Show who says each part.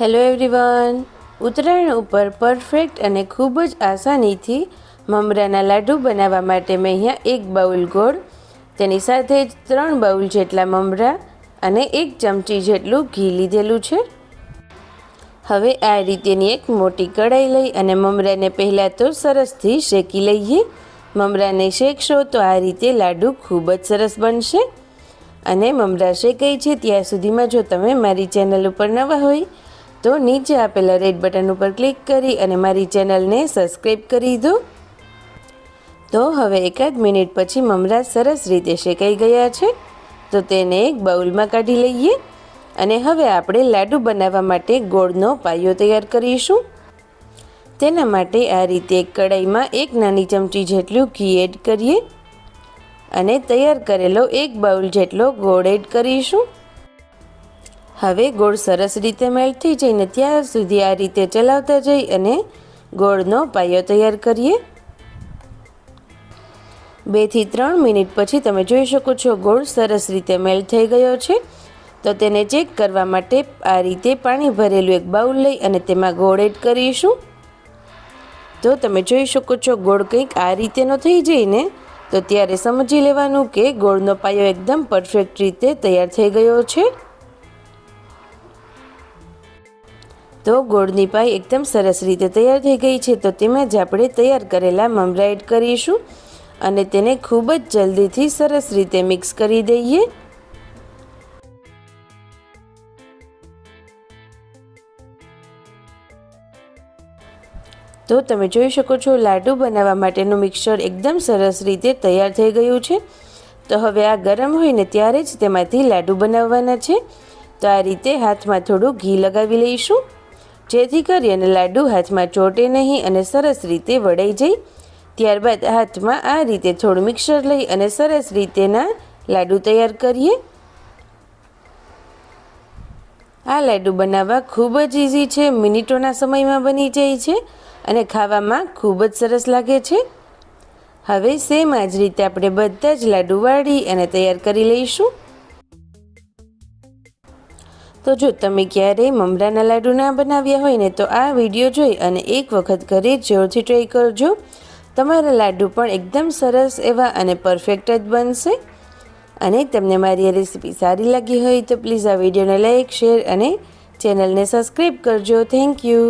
Speaker 1: Hello everyone Uttarayan ઉપર perfect અને ખૂબ જ આસાનીથી મમરાના લાડુ બનાવવા માટે મેં અહીંયા એક બાઉલ ગોળ, તેની સાથે જ ત્રણ બાઉલ જેટલા મમરા અને એક ચમચી જેટલું ઘી લીધેલું છે. હવે આ રીતેની એક મોટી કઢાઈ લઈ અને મમરાને પહેલાં તો સરસથી શેકી લઈએ. મમરાને શેકશો તો આ રીતે લાડુ ખૂબ જ સરસ બનશે. અને મમરા શેકાઈ છે ત્યાં સુધીમાં જો તમે મારી ચેનલ ઉપર નવા હોય તો નીચે આપેલા રેડ બટન ઉપર ક્લિક કરી અને મારી ચેનલને સબસ્ક્રાઈબ કરી દો. તો હવે એકાદ મિનિટ પછી મમરા સરસ રીતે શેકાઈ ગયા છે. તો તેને એક બાઉલમાં કાઢી લઈએ અને હવે આપણે લાડુ બનાવવા માટે ગોળનો પાયો તૈયાર કરીશું. તેના માટે આ રીતે કડાઈમાં એક નાની ચમચી જેટલું ઘી એડ કરીએ અને તૈયાર કરેલો એક બાઉલ જેટલો ગોળ એડ કરીશું. હવે ગોળ સરસ રીતે મેલ્ટ થઈ જઈને ત્યાં સુધી આ રીતે ચલાવતા જઈ અને ગોળનો પાયો તૈયાર કરીએ. બેથી ત્રણ મિનિટ પછી તમે જોઈ શકો છો ગોળ સરસ રીતે મેલ્ટ થઈ ગયો છે. તો તેને ચેક કરવા માટે આ રીતે પાણી ભરેલું એક બાઉલ લઈ અને તેમાં ગોળ એડ કરીશું. તો તમે જોઈ શકો છો ગોળ કંઈક આ રીતેનો થઈ જાય ને તો ત્યારે સમજી લેવાનું કે ગોળનો પાયો એકદમ પરફેક્ટ રીતે તૈયાર થઈ ગયો છે. તો ગોળની પાઈ એકદમ સરસ રીતે તૈયાર થઈ ગઈ છે. તો તેમાં જ આપણે તૈયાર કરેલા મમરા કરીશું અને તેને ખૂબ જ જલ્દીથી સરસ રીતે મિક્સ કરી દઈએ. તો તમે જોઈ શકો છો, લાડુ બનાવવા માટેનું મિક્સર એકદમ સરસ રીતે તૈયાર થઈ ગયું છે. તો હવે આ ગરમ હોય ને ત્યારે જ તેમાંથી લાડુ બનાવવાના છે. તો આ રીતે હાથમાં થોડું ઘી લગાવી લઈશું. જેથી કરી અને લાડુ હાથમાં ચોટે નહીં અને સરસ રીતે વળાઈ જાય. ત્યારબાદ હાથમાં આ રીતે થોડું મિક્સર લઈ અને સરસ રીતેના લાડુ તૈયાર કરીએ. આ લાડુ બનાવવા ખૂબ જ ઇઝી છે, મિનિટોના સમયમાં બની જાય છે અને ખાવામાં ખૂબ જ સરસ લાગે છે. હવે સેમ આ જ રીતે આપણે બધા જ લાડુ વાળી અને તૈયાર કરી લઈશું. તો જો તમે ક્યારેય મમરાના લાડુ ના બનાવ્યા હોય ને તો આ વીડિયો જોઈ અને એક વખત ઘરે જોરથી ટ્રાય કરજો. તમારા લાડુ પણ એકદમ સરસ એવા અને પરફેક્ટ જ બનશે. અને તમને મારી આ રેસીપી સારી લાગી હોય તો પ્લીઝ આ વિડીયોને લાઈક શેર અને ચેનલને સબસ્ક્રાઈબ કરજો. Thank you